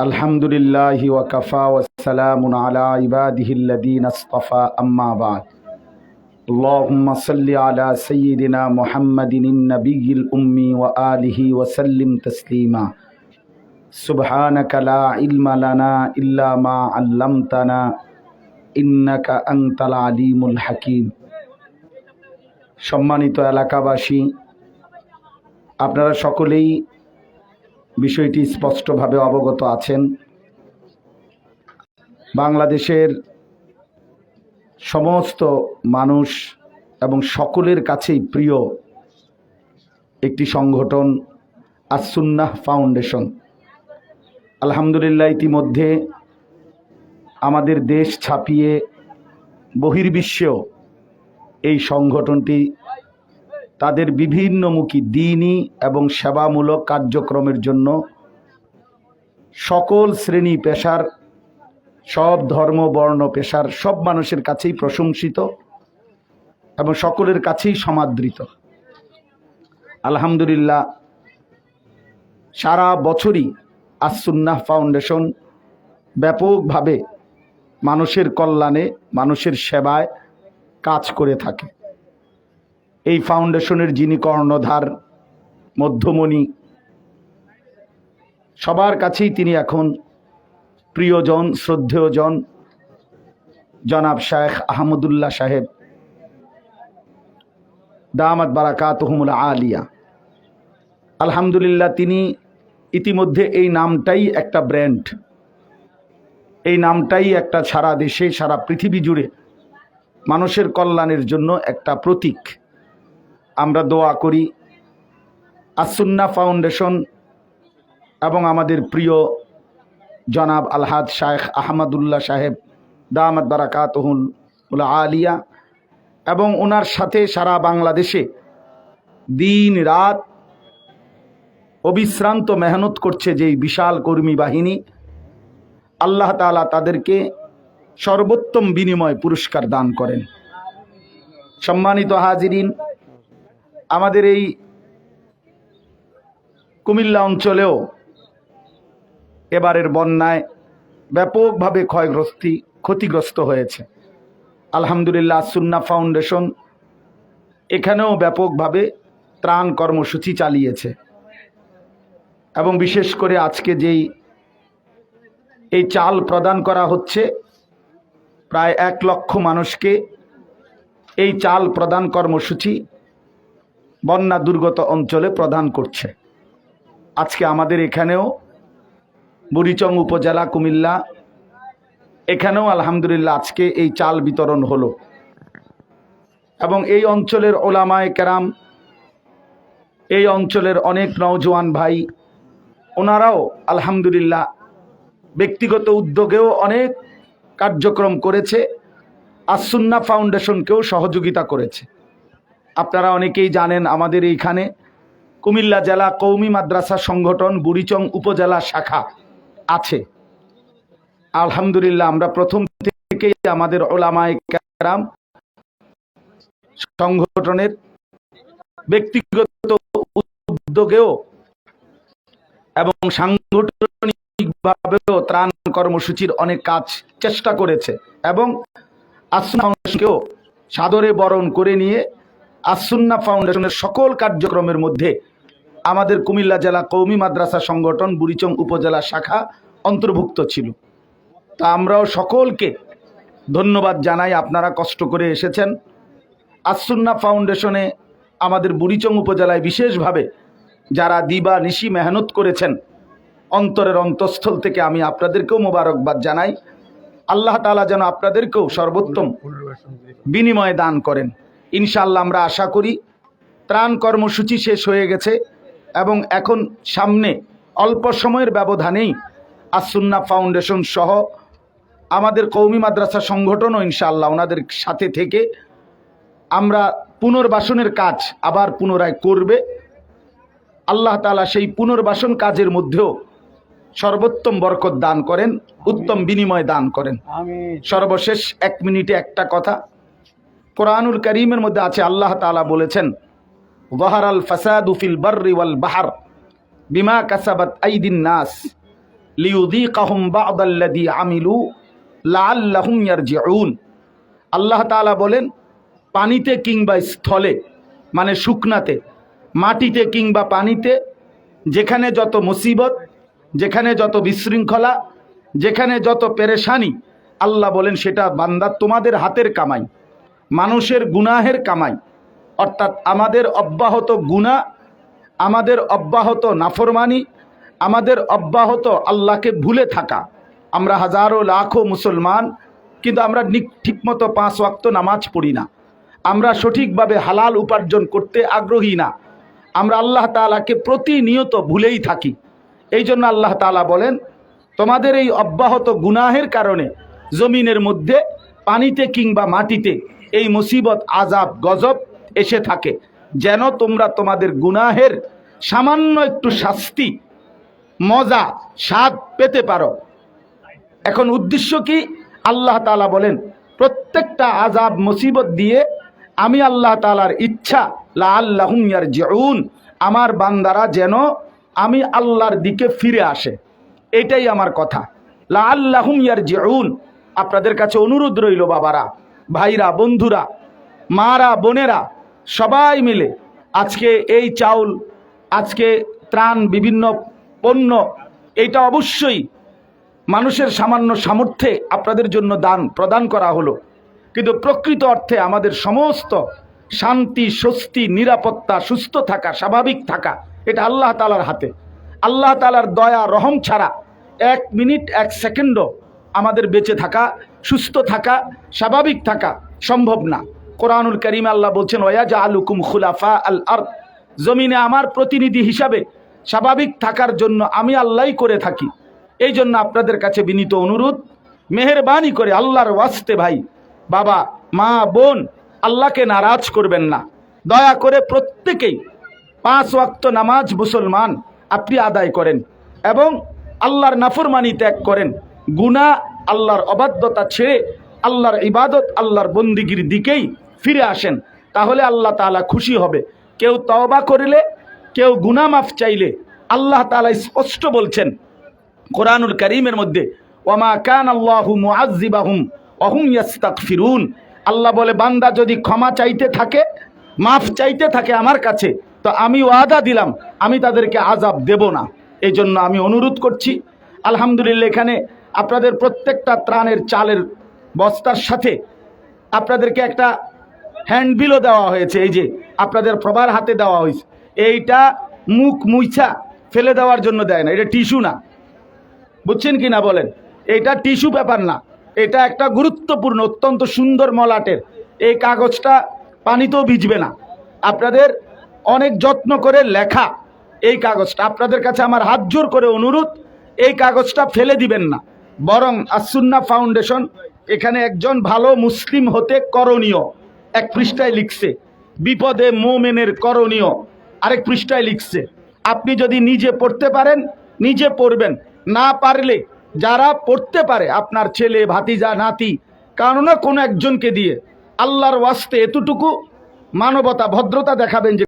الحمد لله وكفى والسلام على عباده الذين اصطفى أما بعد اللهم صل على سيدنا محمد النبي الأمي وآله وسلم تسليما سبحانك لا علم لنا إلا ما علمتنا إنك أنت العليم الحكيم সম্মানিত এলাকাবাসী আপনারা সকলেই বিষয়টি স্পষ্টভাবে অবগত আছেন। বাংলাদেশের সমস্ত মানুষ এবং সকলের কাছেই প্রিয় একটি সংগঠন আসুন্নাহ ফাউন্ডেশন। আলহামদুলিল্লাহ ইতিমধ্যে আমাদের দেশ ছাপিয়ে বহির্বিশ্বেও এই সংগঠনটি তাদের বিভিন্নমুখী দিনই এবং সেবামূলক কার্যক্রমের জন্য সকল শ্রেণি পেশার, সব ধর্ম, বর্ণ, পেশার সব মানুষের কাছেই প্রশংসিত এবং সকলের কাছেই সমাদৃত। আলহামদুলিল্লাহ, সারা বছরই আসুন্নাহ ফাউন্ডেশন ব্যাপকভাবে মানুষের কল্যাণে, মানুষের সেবায় কাজ করে থাকে। এই ফাউন্ডেশনের যিনি কর্ণধার, মধ্যমণি, সবার কাছেই তিনি এখন প্রিয়জন, শ্রদ্ধেয়জন, জনাব শায়েখ আহমদুল্লাহ সাহেব। দামাত বারাকাতহমুল আলিয়া। আলহামদুলিল্লাহ, তিনি ইতিমধ্যে এই নামটাই একটা ব্র্যান্ড। এই নামটাই একটা সারা দেশে, সারা পৃথিবী জুড়ে মানুষের কল্যাণের জন্য একটা প্রতীক। আমরা দোয়া করি। আসুন্না ফাউন্ডেশন এবং আমাদের প্রিয় জনাব আলহাদ শায়েখ আহমদুল্লাহ সাহেব, দামাত বারাকাতহুল আলিয়া এবং ওনার সাথে সারা বাংলাদেশে দিন রাত অবিশ্রান্ত মেহনত করছে যেই বিশাল কর্মী বাহিনী। আল্লাহ তালা তাদেরকে সর্বোত্তম বিনিময় পুরস্কার দান করেন। সম্মানিত হাজিরিন আমাদের এই কুমিল্লা অঞ্চলেও এবারের বন্যায় ব্যাপকভাবে ক্ষয়গ্রস্তি, ক্ষতিগ্রস্ত হয়েছে। আলহামদুলিল্লাহ, সুন্না ফাউন্ডেশন এখানেও ব্যাপকভাবে ত্রাণ কর্মসূচি চালিয়েছে। এবং বিশেষ করে আজকে যেই এই চাল প্রদান করা হচ্ছে, প্রায় এক লক্ষ মানুষকে এই চাল প্রদান কর্মসূচি বন্যা দুর্গত অঞ্চলে প্রদান করছে। আজকে আমাদের এখানেও বুড়িচং উপজেলা কুমিল্লা, এখানেও আলহামদুলিল্লাহ আজকে এই চাল বিতরণ হলো। এবং এই অঞ্চলের ওলামায় কেরাম, এই অঞ্চলের অনেক নওজোয়ান ভাই, ওনারাও আলহামদুলিল্লাহ ব্যক্তিগত উদ্যোগেও অনেক কার্যক্রম করেছে আসুন্না ফাউন্ডেশনকেও সহযোগিতা করেছে। আপনারা অনেকেই জানেন আমাদের এইখানে কুমিল্লা জেলা কৌমি মাদ্রাসা সংগঠন বুড়িচং উপজেলা শাখা আছে। আলহামদুলিল্লাহ, আমরা প্রথম থেকেই আমাদের ওলামায় সংগঠনের ব্যক্তিগত উদ্যোগেও এবং সাংগঠনিকভাবেও ত্রাণ কর্মসূচির অনেক কাজ চেষ্টা করেছে এবং আসুন্না সাদরে বরণ করে নিয়ে আসুন্না ফাউন্ডেশনের সকল কার্যক্রমের মধ্যে আমাদের কুমিল্লা জেলা কৌমি মাদ্রাসা সংগঠন বুড়িচং উপজেলা শাখা অন্তর্ভুক্ত ছিল। তা আমরাও সকলকে ধন্যবাদ জানাই, আপনারা কষ্ট করে এসেছেন। আসুন্না ফাউন্ডেশনে আমাদের বুড়িচং উপজেলায় বিশেষভাবে যারা দিবা নিশি মেহনত করেছেন, অন্তরের অন্তঃস্থল থেকে আমি আপনাদেরকেও মোবারকবাদ জানাই। আল্লাহ তালা যেন আপনাদেরকেও সর্বোত্তম বিনিময় দান করেন। ইনশাল্লাহ আমরা আশা করি ত্রাণ কর্মসূচি শেষ হয়ে গেছে এবং এখন সামনে অল্প সময়ের ব্যবধানেই আসুন্না ফাউন্ডেশন সহ আমাদের কৌমি মাদ্রাসা সংগঠনও ইনশাআল্লাহ ওনাদের সাথে থেকে আমরা পুনর্বাসনের কাজ আবার পুনরায় করবে। আল্লাহ তালা সেই পুনর্বাসন কাজের মধ্যেও সর্বোত্তম বরকত দান করেন উত্তম বিনিময় দান করেন। সর্বশেষ এক মিনিটে একটা কথা। কোরআনুল করিমের মধ্যে আছে, আল্লাহ তালা বলেছেন, ওয়াহারাল ফাসাদু ফিল বাররি ওয়াল বাহার বিমা কাসাবাত আইদিন নাস লিউযীকাহুম বা'দাল্লাযী আমিলু লাআল্লাহুম ইয়ারজিউন। আল্লাহ তাআলা বলেন, পানিতে কিংবা স্থলে মানে শুকনাতে, মাটিতে কিংবা পানিতে, যেখানে যত মুসিবত, যেখানে যত বিশৃঙ্খলা, যেখানে যত পেরেশানি, আল্লাহ বলেন সেটা বান্দা তোমাদের হাতের কামাই। মানুষের গুনাহের কামাই। অর্থাৎ আমাদের অব্যাহত গুণা আমাদের অব্যাহত নাফরমানি, আমাদের অব্যাহত আল্লাহকে ভুলে থাকা। আমরা হাজারো লাখো মুসলমান, কিন্তু আমরা ঠিকমতো পাঁচ ওয়াক্ত নামাজ পড়ি না। আমরা সঠিকভাবে হালাল উপার্জন করতে আগ্রহী না। আমরা আল্লাহ তাআলাকে প্রতিনিয়ত ভুলেই থাকি। এই জন্য আল্লাহ তালা বলেন, তোমাদের এই অব্যাহত গুনাহের কারণে জমিনের মধ্যে পানিতে কিংবা মাটিতে এই মুসিবত আজাব গজব এসে থাকে। যেন তোমরা তোমাদের গুনাহের সামান্য একটু শাস্তি, মজা, স্বাদ পেতে পারো। এখন উদ্দেশ্য কি? আল্লাহ তালা বলেন, প্রত্যেকটা আজাব মুসিবত দিয়ে আমি আল্লাহ তালার ইচ্ছা লা আল্লাহুম ইয়ারজিউন, আমার বান্দারা যেন আমি আল্লাহর দিকে ফিরে আসে। এটাই আমার কথা। লা আল্লাহুম ইয়ারজিউন। আপনাদের কাছে অনুরোধ রইল বাবারা ভাইরা, বন্ধুরা, মারা, বোনেরা, সবাই মিলে আজকে এই চাউল, আজকে ত্রাণ বিভিন্ন পণ্য, এটা অবশ্যই মানুষের সামান্য সামর্থ্যে আপনাদের জন্য দান, প্রদান করা হলো। কিন্তু প্রকৃত অর্থে আমাদের সমস্ত শান্তি, স্বস্তি, নিরাপত্তা, সুস্থ থাকা, স্বাভাবিক থাকা, এটা আল্লাহ তালার হাতে। আল্লাহ তালার দয়া, রহম ছাড়া এক মিনিট, এক সেকেন্ডও আমাদের বেঁচে থাকা, সুস্থ থাকা, স্বাভাবিক থাকা সম্ভব না। কোরআনুল করিম আল্লাহ বলছেন ওয়াজ আলুকুম খুলাফা আল আর জমিনে আমার প্রতিনিধি হিসাবে স্বাভাবিক থাকার জন্য আমি আল্লাহই করে থাকি। এই জন্য আপনাদের কাছে বিনীত অনুরোধ, মেহরবানি করে আল্লাহর ওয়াস্তে ভাই, বাবা, মা, বোন, আল্লাহকে নারাজ করবেন না। দয়া করে প্রত্যেকেই পাঁচ ওয়াক্ত নামাজ মুসলমান আপনি আদায় করেন এবং আল্লাহর নাফরমানি ত্যাগ করেন। গুণা আল্লাহর অবাধ্যতা ছেড়ে আল্লাহর ইবাদত আল্লাহর বন্দিগির দিকেই ফিরে আসেন, তাহলে আল্লাহ তাআলা খুশি হবে। কেউ তওবা করিলে, কেউ গুনাহ মাফ চাইলে আল্লাহ তাআলা স্পষ্ট বলছেন, কোরআনুল করিমের মধ্যে ওমা কান আল্লাহু মুআজ্জিবাহুম অহুম ইয়াস্তাগফিরুন। আল্লাহ বলে, বান্দা যদি ক্ষমা চাইতে থাকে, মাফ চাইতে থাকে আমার কাছে, তো আমি ওয়াদা দিলাম, আমি তাদেরকে আজাব দেব না। এই জন্য আমি অনুরোধ করছি, আলহামদুলিল্লাহ এখানে আপনাদের প্রত্যেকটা ত্রাণের চালের বস্তার সাথে আপনাদেরকে একটা হ্যান্ডবিলও দেওয়া হয়েছে, এই যে আপনাদের প্রবার হাতে দেওয়া হয়েছে। এইটা মুখ মুইছা ফেলে দেওয়ার জন্য দেয় না, এটা টিস্যু না। বুঝছেন কি না বলেন? এটা টিস্যু ব্যাপার না, এটা একটা গুরুত্বপূর্ণ, অত্যন্ত সুন্দর মলাটের। এই কাগজটা পানিতেও ভিজবে না। আপনাদের অনেক যত্ন করে লেখা এই কাগজটা। আপনাদের কাছে আমার হাত জোর করে অনুরোধ, এই কাগজটা ফেলে দিবেন না। বরং আসুন্না ফাউন্ডেশন এখানে একজন ভালো মুসলিম হতে করণীয়। এক পৃষ্ঠায় লিখছে, বিপদে মোমেনের করণীয়। আরেক পৃষ্ঠায় লিখছে, আপনি যদি নিজে পড়তে পারেন, নিজে পড়বেন। না পারলে যারা পড়তে পারে, আপনার ছেলে, ভাতিজা, নাতি কারণ না কোনো একজনকে দিয়ে আল্লাহর ওয়াস্তে এতটুকু মানবতা, ভদ্রতা দেখাবেন যে